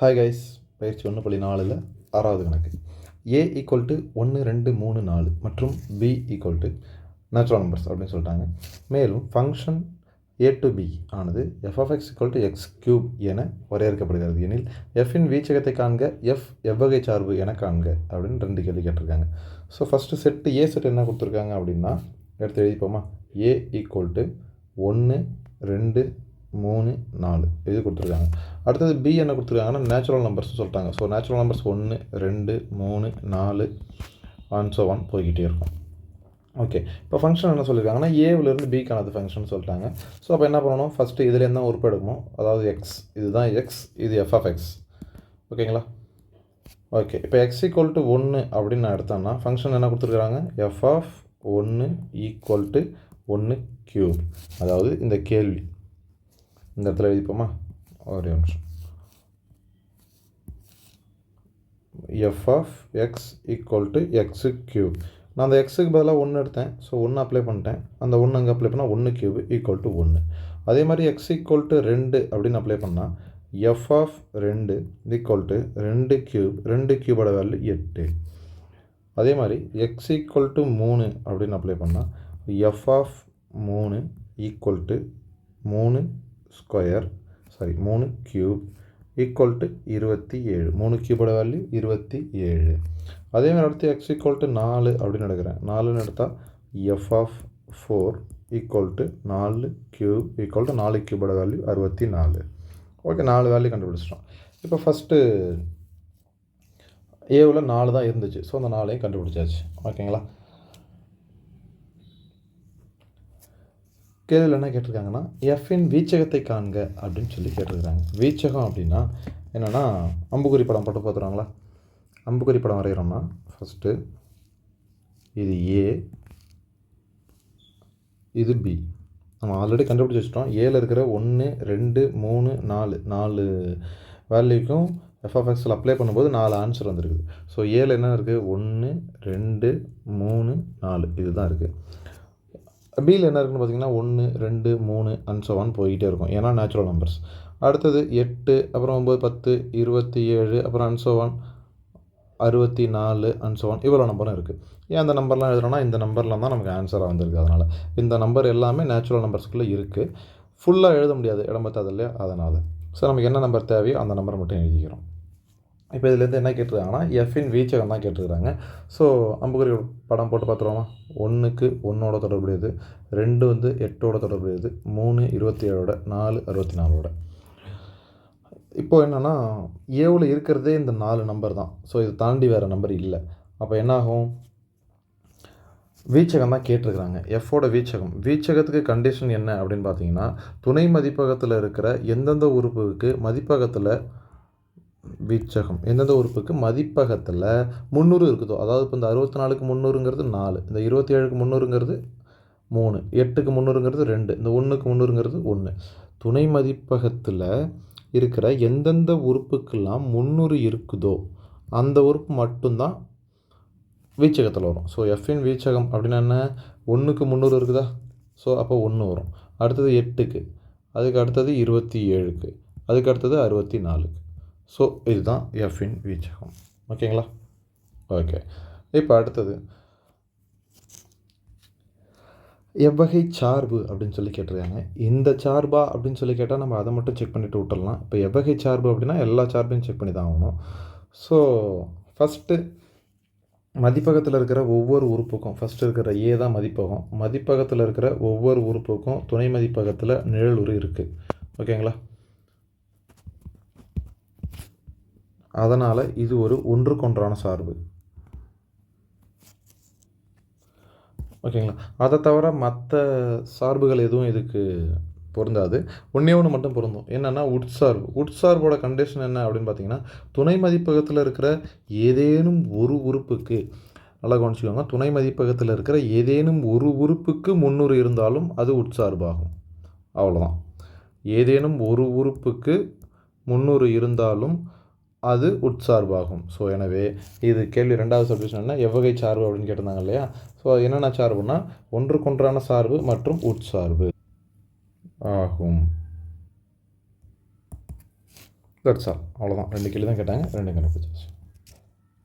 Hi guys பயிற்சி ஒன்று புள்ளி நாலில் ஆறாவது கணக்கு. ஏ ஈக்குவல் டு ஒன்று ரெண்டு மூணு நாலு மற்றும் B equal to natural numbers அப்படின்னு சொல்லிட்டாங்க. மேலும் ஃபங்க்ஷன் ஏ டு பி ஆனது F of X equal to X cube என வரையறுக்கப்படுகிறது. எனில் எஃப்பின் வீச்சகத்தை காண்க எஃப் எவ்வகை சார்பு என காண்க அப்படின்னு ரெண்டு கேள்வி கேட்டிருக்காங்க. So first set A set என்ன கொடுத்துருக்காங்க அப்படின்னா எடுத்து எழுதிப்போமா? ஏ ஈக்குவல் டு ஒன்று ரெண்டு மூணு நாலு. இது கொடுத்துருக்காங்க. அடுத்தது பி என்ன கொடுத்துருக்காங்கன்னா நேச்சுரல் நம்பர்ஸ் சொல்லிட்டாங்க. ஸோ நேச்சுரல் நம்பர்ஸ் ஒன்று ரெண்டு மூணு நாலு ஒன் ஸோ ஒன் போய்கிட்டே இருக்கும். ஓகே இப்போ ஃபங்க்ஷன் என்ன சொல்லியிருக்காங்கன்னா ஏவிலேருந்து பிக்கானது ஃபங்க்ஷன் சொல்லிட்டாங்க. ஸோ அப்போ என்ன பண்ணணும்? ஃபஸ்ட்டு இதுலேருந்து தான் உறுப்பு எடுக்கணும். அதாவது எக்ஸ் இதுதான் எக்ஸ் இது எஃப் ஆஃப் எக்ஸ் ஓகேங்களா ஓகே இப்போ எக்ஸ் ஈக்குவல் டு ஒன்று அப்படின்னு நான் எடுத்தேன்னா ஃபங்க்ஷன் என்ன கொடுத்துருக்குறாங்க எஃப் ஆஃப் ஒன்று ஈக்குவல் டு ஒன்று க்யூப் அதாவது இந்த கேள்வி. இந்த இடத்துல எழுதிப்போமா? ஒரே நிமிஷம். F of X equal to X cube நான் அந்த எக்ஸுக்கு பதிலாக ஒன்று எடுத்தேன். ஸோ ஒன்று அப்ளை பண்ணிட்டேன். அந்த ஒன்று அங்கே அப்ளை பண்ணால் ஒன்று கியூப் ஈக்குவல் டு ஒன்று அதே மாதிரி எக்ஸ் ஈக்குவல் டு ரெண்டு அப்படின்னு அப்ளை பண்ணால் எஃப் ஆஃப் ரெண்டு ஈக்குவல் டு ரெண்டு கியூப் ரெண்டு கியூபோட வேல்யூ எட்டு. அதே மாதிரி எக்ஸ் ஈக்குவல் டு மூணு அப்படின்னு அப்ளை பண்ணால் எஃப் ஆஃப் மூணு ஈக்குவல் டு மூணு ஸ்கொயர் சாரி மூணு க்யூப் ஈக்குவல் டு இருபத்தி ஏழு. மூணு க்யூபோட வேல்யூ இருபத்தி ஏழு. அதே மாதிரி அடுத்து எக்ஸ் ஈக்குவல் டு நாலு அப்படின்னு எடுக்கிறேன். நாலுன்னு எடுத்தால் F of four equal to நாலு க்யூப் ஈக்குவல் டு நாலு க்யூபோட வேல்யூ அறுபத்தி நாலு. ஓகே நாலு வேல்யூ கண்டுபிடிச்சிட்டோம். இப்போ ஃபஸ்ட்டு ஏவில் நாலு தான் இருந்துச்சு. ஸோ அந்த நாலையும் கண்டுபிடிச்சாச்சு. ஓகேங்களா? கேள்வியில் என்ன கேட்டிருக்காங்கன்னா எஃப்இன் வீச்சகத்தை காண்க அப்படின்னு சொல்லி கேட்டிருக்காங்க. வீச்சகம் அப்படின்னா என்னென்னா அம்புக்குறி படம் போட்டு பார்த்துருவாங்களா? அம்புக்குறி படம் வரைகிறோம்னா ஃபஸ்ட்டு இது ஏ இது பி நம்ம ஆல்ரெடி கண்டுபிடிச்சி வச்சிட்டோம். ஏல இருக்கிற ஒன்று ரெண்டு மூணு நாலு நாலு வேல்யூக்கும் எஃப்எஃப்எக்ஸில் அப்ளை பண்ணும்போது நாலு ஆன்சர் வந்துருக்குது. ஸோ ஏல என்ன இருக்குது ஒன்று ரெண்டு மூணு நாலு. இதுதான் இருக்குது பியில் என்ன இருக்குன்னு பார்த்தீங்கன்னா ஒன்று ரெண்டு மூணு அண்ட் ஒன் போய்கிட்டே இருக்கும். ஏன்னா நேச்சுரல் நம்பர்ஸ் அடுத்தது எட்டு அப்புறம் ஒம்பது பத்து இருபத்தி ஏழு அப்புறம் அன்சோ ஒன் அறுபத்தி நாலு அன்சோ ஒன் இவ்வளோ நம்பரும் இருக்குது ஏன் அந்த நம்பர்லாம் எழுதுறோன்னா இந்த நம்பர்லாம் தான் நமக்கு ஆன்சராக வந்திருக்கு அதனால். இந்த நம்பர் எல்லாமே நேச்சுரல் நம்பர்ஸ்குள்ளே இருக்குது ஃபுல்லாக எழுத முடியாது. இடம் பத்தாது இல்லையா? அதனால். ஸோ நமக்கு என்ன நம்பர் தேவையோ அந்த நம்பரை மட்டும் எழுதிக்கிறோம். இப்போ இதுலேருந்து என்ன கேட்டிருக்காங்கன்னா எஃப்இன் வீச்சகம் தான் கேட்டிருக்காங்க ஸோ அம்புக்குறி படம் போட்டு பார்த்துருவோமா? ஒன்றுக்கு ஒன்றோட தொடர்புடையது ரெண்டு வந்து எட்டோட தொடர்புடையது மூணு இருபத்தி ஏழோட நாலு அறுபத்தி நாலோட இப்போ என்னென்னா ஏவில் இருக்கிறதே இந்த நாலு நம்பர் தான். ஸோ இதை தாண்டி வேறு நம்பர் இல்லை. அப்போ என்னாகும்? வீச்சகம் தான் கேட்டிருக்கிறாங்க. எஃபோட வீச்சகம். வீச்சகத்துக்கு கண்டிஷன் என்ன அப்படின்னு பார்த்தீங்கன்னா துணை மதிப்பகத்தில் இருக்கிற எந்தெந்த உறுப்புக்கு மதிப்பகத்தில் வீச்சகம் எந்தெந்த உறுப்புக்கு மதிப்பகத்தில் முந்நூறு இருக்குதோ அதாவது இப்போ இந்த அறுபத்தி நாலுக்கு முந்நூறுங்கிறது நாலு இந்த இருபத்தி ஏழுக்கு முந்நூறுங்கிறது மூணு எட்டுக்கு முந்நூறுங்கிறது ரெண்டு இந்த ஒன்றுக்கு முந்நூறுங்கிறது ஒன்று துணை மதிப்பகத்தில் இருக்கிற எந்தெந்த உறுப்புக்கெல்லாம் முந்நூறு இருக்குதோ அந்த உறுப்பு மட்டும்தான் வீச்சகத்தில் வரும். ஸோ எஃப்இன் வீச்சகம் அப்படின்னா என்ன? ஒன்றுக்கு முந்நூறு இருக்குதா? ஸோ அப்போ ஒன்று வரும். அடுத்தது எட்டுக்கு அதுக்கு அடுத்தது இருபத்தி ஏழுக்கு அதுக்கு அடுத்தது அறுபத்தி நாலுக்கு. ஸோ இதுதான் எஃப்இன் வீச்சகம். ஓகேங்களா ஓகே இப்போ அடுத்தது. எவ்வகை சார்பு அப்படின்னு சொல்லி கேட்டிருக்காங்க. இந்த சார்பா அப்படின்னு சொல்லி கேட்டால் நம்ம அதை மட்டும் செக் பண்ணிவிட்டு விட்டுடலாம் இப்போ எவ்வகை சார்பு அப்படின்னா எல்லா சார்பையும் செக் பண்ணி தான் ஆகணும். ஸோ ஃபஸ்ட்டு மதிப்பகத்தில் இருக்கிற ஒவ்வொரு உறுப்புக்கும் ஃபஸ்ட்டு இருக்கிற ஏ தான் மதிப்பகம். மதிப்பகத்தில் இருக்கிற ஒவ்வொரு உறுப்புக்கும் துணை மதிப்பகத்தில் நிழல் உரு இருக்குது ஓகேங்களா அதனால் இது ஒரு ஒன்றுக்கொன்றான சார்பு. ஓகேங்களா? அதை தவிர மற்ற சார்புகள் எதுவும் இதுக்கு பொருந்தாது. ஒன்றே ஒன்று மட்டும் பொருந்தும். என்னென்னா உட்சார்பு. உட்சார்போட கண்டிஷன் என்ன அப்படின்னு பார்த்தீங்கன்னா துணை மதிப்பகத்தில் இருக்கிற ஏதேனும் ஒரு உறுப்புக்கு நல்லா கவனிச்சுக்கோங்க. துணை மதிப்பகத்தில் இருக்கிற ஏதேனும் ஒரு உறுப்புக்கு முந்நூறு இருந்தாலும் அது உட்சார்பாகும். அவ்வளோதான் ஏதேனும் ஒரு உறுப்புக்கு முந்நூறு இருந்தாலும் அது உட்சார்பாகும். ஸோ எனவே இது கேள்வி ரெண்டாவது சப்டிஷன் என்ன எவ்வகை சார்பு அப்படின்னு கேட்டிருந்தாங்க இல்லையா? ஸோ என்னென்ன சார்புனா ஒன்றுக்கொன்றான சார்பு மற்றும் உட்சார்பு ஆகும். தட்ஸ் ஆல் அவ்வளோதான் ரெண்டு கேள்வி தான் கேட்டாங்க. ரெண்டு கண்டுபிடிச்சாச்சு.